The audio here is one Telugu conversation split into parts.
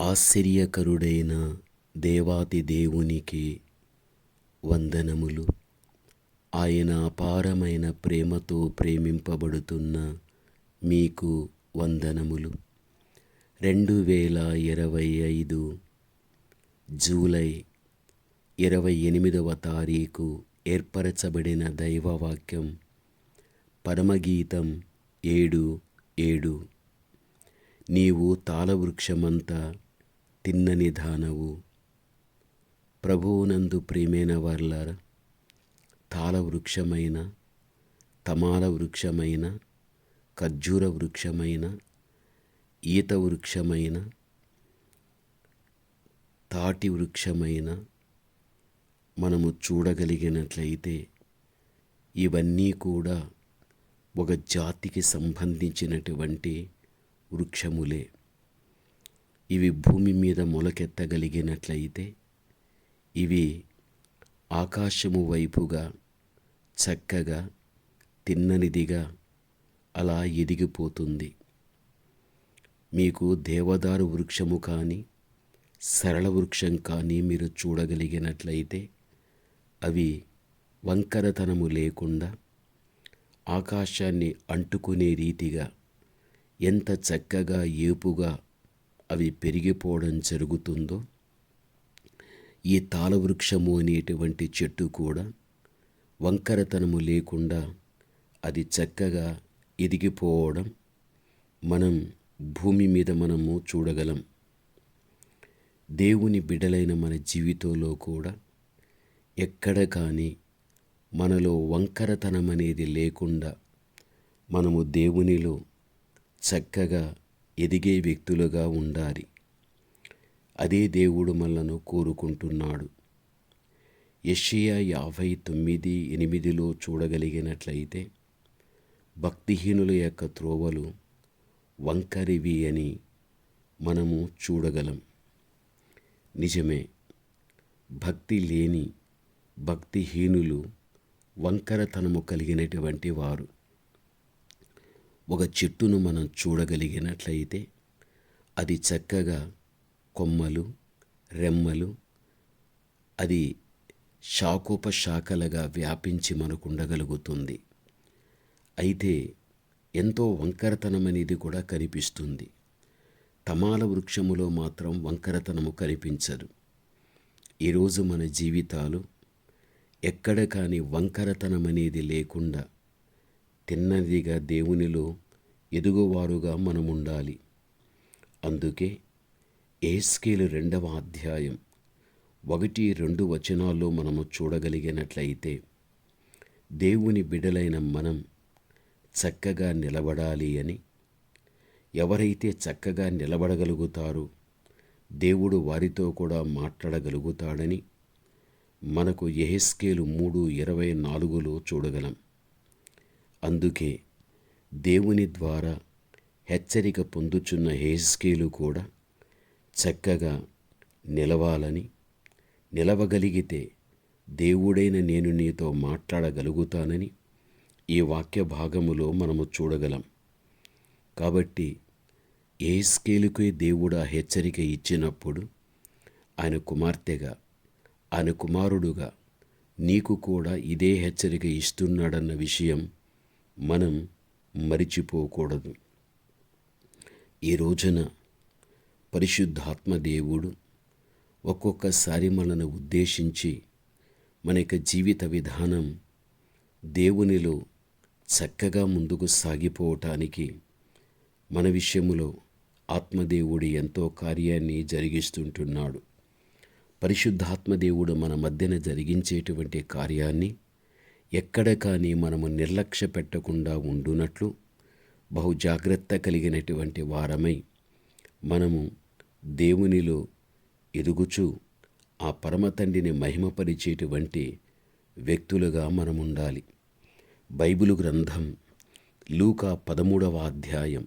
ఆశ్చర్యకరుడైన దేవాతి దేవునికి వందనములు. ఆయన అపారమైన ప్రేమతో ప్రేమింపబడుతున్న మీకు వందనములు. రెండు వేల ఇరవై ఐదు జూలై ఇరవై ఎనిమిదవ తారీఖు ఏర్పరచబడిన దైవవాక్యం పరమగీతం ఏడు ఏడు. నీవు తాళవృక్షమంతా తిన్నని దానవు ప్రభువునందు ప్రియమైన వర్లార తాళవృక్షమైన తమాల వృక్షమైన ఖర్జూర వృక్షమైన ఈత వృక్షమైన తాటి వృక్షమైన మనము చూడగలిగినట్లయితే ఇవన్నీ కూడా ఒక జాతికి సంబంధించినటువంటి వృక్షములే. ఇవి భూమి మీద మొలకెత్తగలిగినట్లయితే ఇవి ఆకాశము వైపుగా చక్కగా తిన్ననిదిగా అలా ఎదిగిపోతుంది. మీకు దేవదారు వృక్షము కానీ సరళ వృక్షం కానీ మీరు చూడగలిగినట్లయితే అవి వంకరతనము లేకుండా ఆకాశాన్ని అంటుకునే రీతిగా ఎంత చక్కగా ఏపుగా అవి పెరిగిపోవడం జరుగుతుందో ఈ తాళవృక్షము అనేటువంటి చెట్టు కూడా వంకరతనము లేకుండా అది చక్కగా ఎదిగిపోవడం మనం భూమి మీద మనము చూడగలం. దేవుని బిడలైన మన జీవితంలో కూడా ఎక్కడ కానీ మనలో వంకరతనం అనేది లేకుండా మనము దేవునిలో చక్కగా ఎదిగే వ్యక్తులుగా ఉండాలి. అదే దేవుడు మనలను కోరుకుంటున్నాడు. యషియా యాభై తొమ్మిది ఎనిమిదిలో చూడగలిగినట్లయితే భక్తిహీనుల యొక్క త్రోవలు వంకరివి అని మనము చూడగలం. నిజమే భక్తి లేని భక్తిహీనులు వంకరతనము కలిగినటువంటి వారు. ఒక చెట్టును మనం చూడగలిగినట్లయితే అది చక్కగా కొమ్మలు రెమ్మలు అది శాఖోపశాఖలుగా వ్యాపించి మనకు ఉండగలుగుతుంది అయితే ఎంతో వంకరతనం అనేది కూడా కనిపిస్తుంది. తమాల వృక్షములో మాత్రం వంకరతనము కనిపించదు. ఈరోజు మన జీవితాలు ఎక్కడ కాని వంకరతనం అనేది లేకుండా తిన్నదిగా దేవునిలో ఎదుగువారుగా మనం ఉండాలి అందుకే ఏస్కేలు రెండవ అధ్యాయం ఒకటి రెండు వచనాల్లో మనము చూడగలిగినట్లయితే దేవుని బిడలైన మనం చక్కగా నిలబడాలి అని ఎవరైతే చక్కగా నిలబడగలుగుతారో దేవుడు వారితో కూడా మాట్లాడగలుగుతాడని మనకు ఎహెస్కేలు మూడు ఇరవై నాలుగులో చూడగలం. అందుకే దేవుని ద్వారా హెచ్చరిక పొందుచున్న హేజ్కేలు కూడా చక్కగా నిలవాలని నిలవగలిగితే దేవుడైన నేను నీతో మాట్లాడగలుగుతానని ఈ వాక్య భాగములో మనము చూడగలం. కాబట్టి ఏ స్కేలుకే దేవుడు ఆ హెచ్చరిక ఇచ్చినప్పుడు ఆయన కుమార్తెగా ఆయన కుమారుడుగా నీకు కూడా ఇదే హెచ్చరిక ఇస్తున్నాడన్న విషయం మనం మరిచిపోకూడదు. ఈ రోజున పరిశుద్ధాత్మ దేవుడు ఒక్కొక్కసారి మనను ఉద్దేశించి మన యొక్క జీవిత విధానం దేవునిలో చక్కగా ముందుకు సాగిపోవటానికి మన విషయములో ఆత్మదేవుడు ఎంతో కార్యాన్ని జరిగిస్తుంటున్నాడు. పరిశుద్ధాత్మదేవుడు మన మధ్యన జరిగించేటువంటి కార్యాన్ని ఎక్కడ కానీ మనము నిర్లక్ష్య పెట్టకుండా ఉండునట్లు బహు జాగ్రత్త కలిగినటువంటి వారమై మనము దేవునిలో ఎదుగుచు ఆ పరమతండ్రిని మహిమపరిచేటువంటి వ్యక్తులుగా మనముండాలి. బైబిలు గ్రంథం లూకా పదమూడవ అధ్యాయం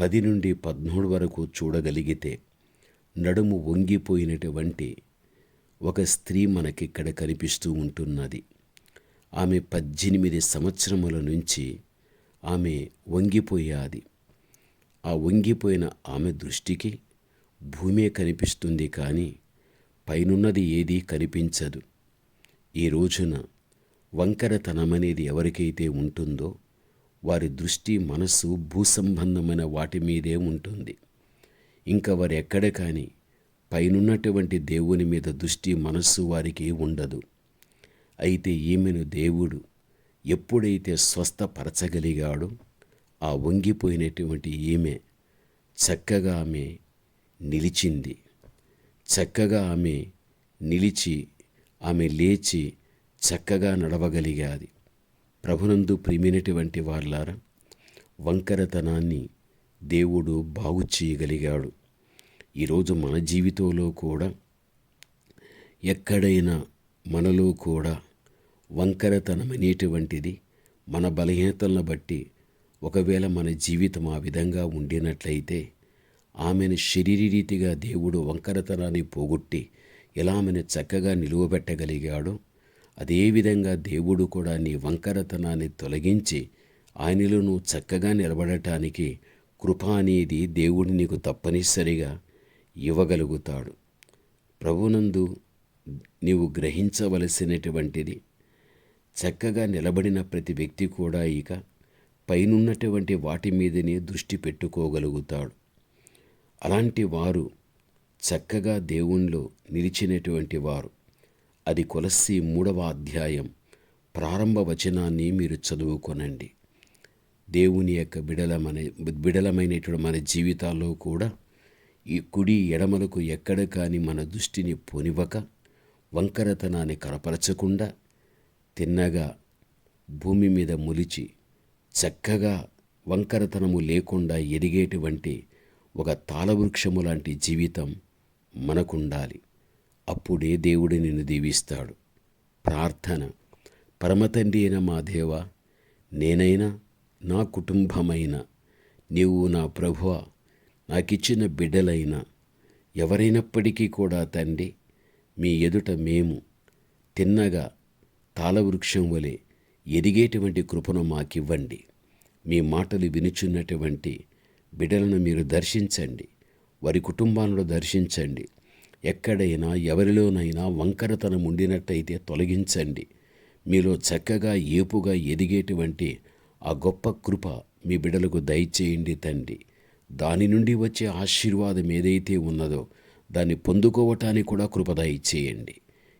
పది నుండి పద్మూడు వరకు చూడగలిగితే నడుము వంగిపోయినటువంటి ఒక స్త్రీ మనకిక్కడ కనిపిస్తూ ఉంటున్నది. ఆమె పద్దెనిమిది సంవత్సరముల నుంచి ఆమె వంగిపోయాది. ఆ వంగిపోయిన ఆమె దృష్టికి భూమే కనిపిస్తుంది కానీ పైనున్నది ఏదీ కనిపించదు. ఈ రోజున వంకరతనమనేది ఎవరికైతే ఉంటుందో వారి దృష్టి మనస్సు భూసంబంధమైన వాటి మీదే ఉంటుంది. ఇంకా వారు ఎక్కడ కానీ పైనున్నటువంటి దేవుని మీద దృష్టి మనస్సు వారికి ఉండదు. అయితే ఈమెను దేవుడు ఎప్పుడైతే స్వస్థపరచగలిగాడో ఆ వంగిపోయినటువంటి ఈమె చక్కగా ఆమె నిలిచింది. చక్కగా ఆమె నిలిచి ఆమె లేచి చక్కగా నడవగలిగాది. ప్రభునందు ప్రియమైనటువంటి వాళ్ళారా వంకరతనాన్ని దేవుడు బాగు చేయగలిగాడు. ఈరోజు మన జీవితంలో కూడా ఎక్కడైనా మనలో కూడా వంకరతనమనేటువంటిది మన బలహీనతలను బట్టి ఒకవేళ మన జీవితం ఆ విధంగా ఉండినట్లయితే ఆమెను శరీరీతిగా దేవుడు వంకరతనాన్ని పోగొట్టి ఎలా ఆమెను చక్కగా నిలువబెట్టగలిగాడో అదేవిధంగా దేవుడు కూడా నీ వంకరతనాన్ని తొలగించి ఆయనలో నువ్వు చక్కగా నిలబడటానికి కృప అనేది దేవుడు నీకు తప్పనిసరిగా ఇవ్వగలుగుతాడు. ప్రభునందు నీవు గ్రహించవలసినటువంటిది చక్కగా నిలబడిన ప్రతి వ్యక్తి కూడా ఇక పైనున్నటువంటి వాటి మీదనే దృష్టి పెట్టుకోగలుగుతాడు. అలాంటి వారు చక్కగా దేవునిలో నిలిచినటువంటి వారు. అది కొలసి మూడవ అధ్యాయం ప్రారంభ వచనాన్ని మీరు చదువుకొనండి. దేవుని యొక్క బిడలమనే బిడలమైనటువంటి మన జీవితాల్లో కూడా ఈ కుడి ఎడమలకు ఎక్కడ కానీ మన దృష్టిని పొనివ్వక వంకరతనాన్ని కనపరచకుండా తిన్నగా భూమి మీద మొలిచి చక్కగా వంకరతనము లేకుండా ఎదిగేటువంటి ఒక తాళవృక్షము లాంటి జీవితం మనకుండాలి. అప్పుడే దేవుడు నిన్ను దీవిస్తాడు. ప్రార్థన. పరమతండ్రి అయిన మా దేవ నేనైనా నా కుటుంబమైన నీవు నా ప్రభువ నాకిచ్చిన బిడ్డలైనా ఎవరైనప్పటికీ కూడా తండ్రి మీ ఎదుట మేము తిన్నగా తాళవృక్షం వలె ఎదిగేటువంటి కృపను మాకివ్వండి. మీ మాటలు వినుచున్నటువంటి బిడ్డలను మీరు దర్శించండి. వారి కుటుంబాలను దర్శించండి. ఎక్కడైనా ఎవరిలోనైనా వంకరతనం ఉండినట్టయితే తొలగించండి. మీలో చక్కగా ఏపుగా ఎదిగేటువంటి ఆ గొప్ప కృప మీ బిడ్డలకు దయచేయండి తండ్రి. దాని నుండి వచ్చే ఆశీర్వాదం ఏదైతే ఉన్నదో దాన్ని పొందుకోవటానికి కూడా కృప దయచేయండి.